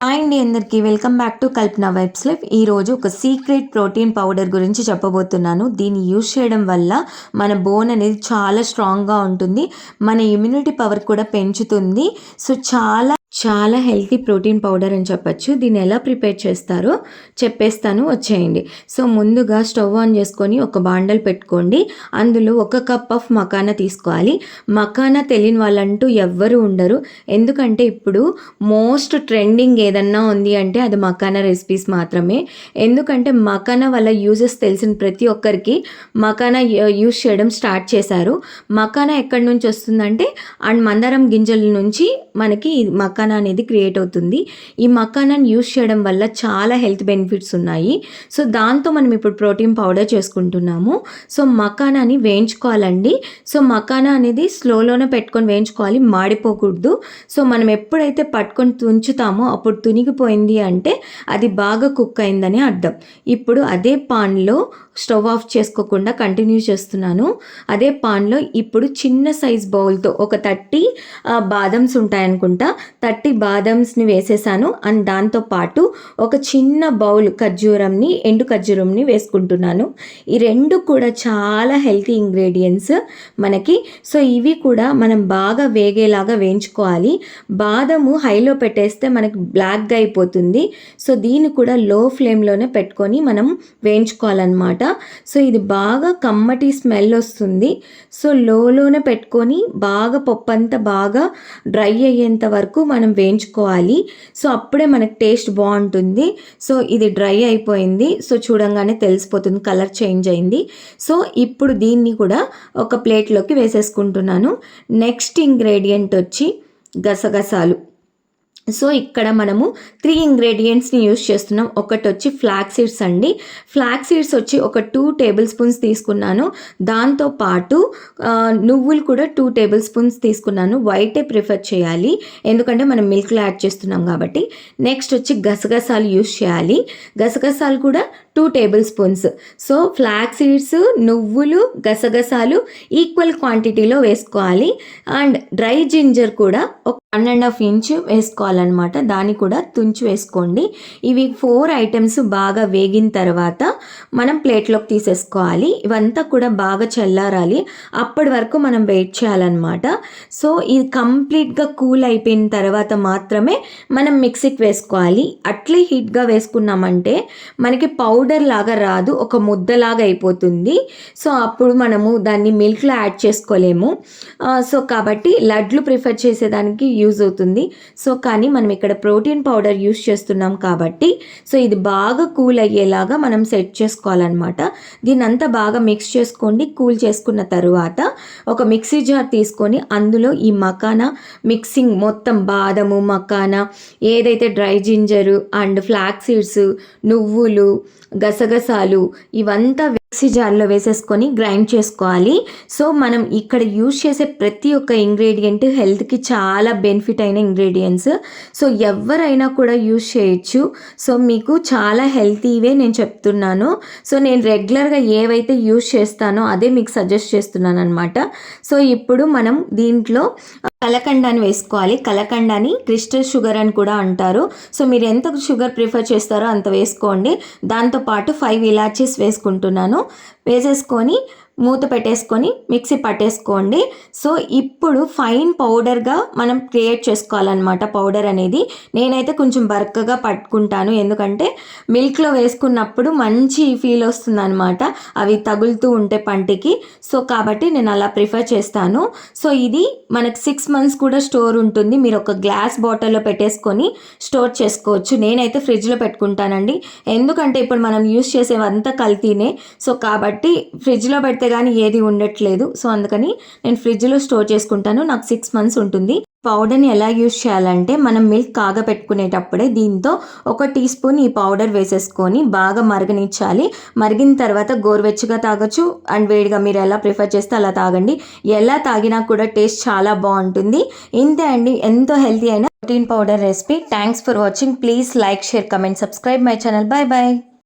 And అందరికీ. Welcome back to Kalpana webs life. ఈరోజు ఒక సీక్రెట్ ప్రోటీన్ పౌడర్ గురించి చెప్పబోతున్నాను. దీన్ని యూజ్ చేయడం వల్ల మన బోన్ అనేది చాలా స్ట్రాంగ్గా ఉంటుంది. మన ఇమ్యూనిటీ పవర్ కూడా పెంచుతుంది. సో చాలా చాలా హెల్తీ ప్రోటీన్ పౌడర్ అని చెప్పచ్చు. దీన్ని ఎలా ప్రిపేర్ చేస్తారో చెప్పేస్తాను. వచ్చేయండి. సో ముందుగా స్టవ్ ఆన్ చేసుకొని ఒక బాండల్ పెట్టుకోండి. అందులో ఒక కప్ ఆఫ్ మకానా తీసుకోవాలి. మకానా తెలియని వాళ్ళంటూ ఎవ్వరు ఉండరు. ఎందుకంటే ఇప్పుడు మోస్ట్ ట్రెండింగ్ ఏదన్నా ఉంది అంటే అది మకానా రెసిపీస్ మాత్రమే. ఎందుకంటే మకానా వల్ల యూజెస్ తెలిసిన ప్రతి ఒక్కరికి మకానా యూజ్ చేయడం స్టార్ట్ చేశారు. మకానా ఎక్కడి నుంచి వస్తుందంటే అండ్ మందారం గింజల నుంచి మనకి మకానా మకానా అనేది క్రియేట్ అవుతుంది. ఈ మకానాన్ని యూస్ చేయడం వల్ల చాలా హెల్త్ బెనిఫిట్స్ ఉన్నాయి. సో దాంతో మనం ఇప్పుడు ప్రోటీన్ పౌడర్ చేసుకుంటున్నాము. సో మకానాని వేయించుకోవాలండి. సో మకానా అనేది స్లోలోనే పెట్టుకొని వేయించుకోవాలి. మాడిపోకూడదు. సో మనం ఎప్పుడైతే పట్టుకొని తుంచుతామో అప్పుడు తునిగిపోయింది అంటే అది బాగా కుక్ అయిందని అర్థం. ఇప్పుడు అదే పాన్లో స్టవ్ ఆఫ్ చేసుకోకుండా కంటిన్యూ చేస్తున్నాను. అదే పాన్లో ఇప్పుడు చిన్న సైజ్ బౌల్తో ఒక థర్టీ బాదమ్స్ ఉంటాయనుకుంటా. థర్టీ బాదమ్స్ని వేసేసాను. అండ్ దాంతోపాటు ఒక చిన్న బౌల్ ఖర్జూరంని ఎండు ఖర్జూరంని వేసుకుంటున్నాను. ఈ రెండు కూడా చాలా హెల్తీ ఇంగ్రీడియంట్స్ మనకి. సో ఇవి కూడా మనం బాగా వేగేలాగా వేయించుకోవాలి. బాదము హైలో పెట్టేస్తే మనకి బ్లాక్గా అయిపోతుంది. సో దీన్ని కూడా లో ఫ్లేమ్లోనే పెట్టుకొని మనం వేయించుకోవాలన్నమాట. సో ఇది బాగా కమ్మటి స్మెల్ వస్తుంది. సో లోలోనే పెట్టుకొని బాగా పప్పు అంతా బాగా డ్రై అయ్యేంత వరకు మనం మనం వేయించుకోవాలి. సో అప్పుడే మనకు టేస్ట్ బాగుంటుంది. సో ఇది డ్రై అయిపోయింది. సో చూడంగానే తెలిసిపోతుంది. కలర్ చేంజ్ అయింది. సో ఇప్పుడు దీన్ని కూడా ఒక ప్లేట్లోకి వేసేసుకుంటున్నాను. నెక్స్ట్ ఇంగ్రీడియంట్ వచ్చి గసగసాలు. సో ఇక్కడ మనము త్రీ ఇంగ్రీడియంట్స్ని యూస్ చేస్తున్నాం. ఒకటి వచ్చి ఫ్లాక్ సీడ్స్ అండి. ఫ్లాక్ సీడ్స్ వచ్చి ఒక టూ టేబుల్ స్పూన్స్ తీసుకున్నాను. దాంతో పాటు నువ్వులు కూడా టూ టేబుల్ స్పూన్స్ తీసుకున్నాను వైటే ప్రిఫర్ చేయాలి. ఎందుకంటే మనం మిల్క్లో యాడ్ చేస్తున్నాం కాబట్టి. నెక్స్ట్ వచ్చి గసగసాలు యూస్ చేయాలి. గసగసాలు కూడా two tablespoons so flax seeds నువ్వులు గసగసాలు ఈక్వల్ క్వాంటిటీలో వేసుకోవాలి. అండ్ డ్రై జింజర్ కూడా ఒక వన్ అండ్ హాఫ్ ఇంచ్ వేసుకోవాలన్నమాట. దాన్ని కూడా తుంచి వేసుకోండి. ఇవి ఫోర్ ఐటమ్స్ బాగా వేగిన తర్వాత మనం ప్లేట్లోకి తీసేసుకోవాలి. ఇవంతా కూడా బాగా చల్లారాలి. అప్పటి వరకు మనం వెయిట్ చేయాలన్నమాట. సో ఇది కంప్లీట్గా కూల్ అయిపోయిన తర్వాత మాత్రమే మనం మిక్సీకి వేసుకోవాలి. అట్లే హీట్గా వేసుకున్నామంటే మనకి పౌడర్ లాగా రాదు. ఒక ముద్దలాగా అయిపోతుంది. సో అప్పుడు మనము దాన్ని మిల్క్లో యాడ్ చేసుకోలేము. సో కాబట్టి లడ్లు ప్రిఫర్ చేసేదానికి యూజ్ అవుతుంది. సో కానీ మనం ఇక్కడ ప్రోటీన్ పౌడర్ యూస్ చేస్తున్నాం కాబట్టి సో ఇది బాగా కూల్ అయ్యేలాగా మనం సెట్ చేసుకోవాలన్నమాట. దీని అంతా బాగా మిక్స్ చేసుకోండి కూల్ చేసుకున్న తర్వాత ఒక మిక్సీ జార్ తీసుకొని అందులో ఈ మకానా మిక్సింగ్ మొత్తం బాదము మకానా ఏదైతే dry ginger and flax seeds నువ్వులు గసగసాలు ఇవంతా మిక్సీ జార్లో వేసేసుకొని గ్రైండ్ చేసుకోవాలి. సో మనం ఇక్కడ యూజ్ చేసే ప్రతి ఒక్క ఇంగ్రీడియంట్ హెల్త్కి చాలా బెనిఫిట్ అయిన ఇంగ్రీడియంట్స్. సో ఎవరైనా కూడా యూజ్ చేయొచ్చు. సో మీకు చాలా హెల్తీవే నేను చెప్తున్నాను. సో నేను రెగ్యులర్గా ఏవైతే యూజ్ చేస్తానో అదే మీకు సజెస్ట్ చేస్తున్నాను అనమాట సో ఇప్పుడు మనం దీంట్లో కలకండాని వేసుకోవాలి. కలకండాని క్రిస్టల్ షుగర్ అని కూడా అంటారు. సో మీరు ఎంత షుగర్ ప్రిఫర్ చేస్తారో అంత వేసుకోండి. దాంతోపాటు ఫైవ్ ఇలాచీస్ వేసుకుంటున్నాను. వేసేసుకొని మూత పెట్టేసుకొని మిక్సీ పట్టేసుకోండి. సో ఇప్పుడు ఫైన్ పౌడర్గా మనం క్రియేట్ చేసుకోవాలన్నమాట పౌడర్ అనేది. నేనైతే కొంచెం బరకగా పట్టుకుంటాను. ఎందుకంటే మిల్క్లో వేసుకున్నప్పుడు మంచి ఫీల్ వస్తుంది అనమాట అవి తగులుతూ ఉంటే పంటికి. సో కాబట్టి నేను అలా ప్రిఫర్ చేస్తాను. సో ఇది మనకు సిక్స్ మంత్స్ కూడా స్టోర్ ఉంటుంది. మీరు ఒక గ్లాస్ బాటిల్లో పెట్టేసుకొని స్టోర్ చేసుకోవచ్చు. నేనైతే ఫ్రిడ్జ్లో పెట్టుకుంటానండి. ఎందుకంటే ఇప్పుడు మనం యూస్ చేసేవంతా కల్తీనే. సో కాబట్టి ఫ్రిడ్జ్లో పెడితే కానీ ఏది ఉండట్లేదు. సో అందుకని నేను ఫ్రిడ్జ్లో స్టోర్ చేసుకుంటాను. నాకు సిక్స్ మంత్స్ ఉంటుంది. పౌడర్ని ఎలా యూజ్ చేయాలంటే మనం మిల్క్ కాగపెట్టుకునేటప్పుడే దీంతో ఒక టీ స్పూన్ ఈ పౌడర్ వేసేసుకొని బాగా మరగనిచ్చాలి. మరిగిన తర్వాత గోరువెచ్చగా తాగొచ్చు. అండ్ వేడిగా మీరు ఎలా ప్రిఫర్ చేస్తే అలా తాగండి. ఎలా తాగినా కూడా టేస్ట్ చాలా బాగుంటుంది. ఇంతే అండి. ఎంతో హెల్తీ అయిన protein powder recipe. Thanks for watching please like share comment subscribe my channel bye bye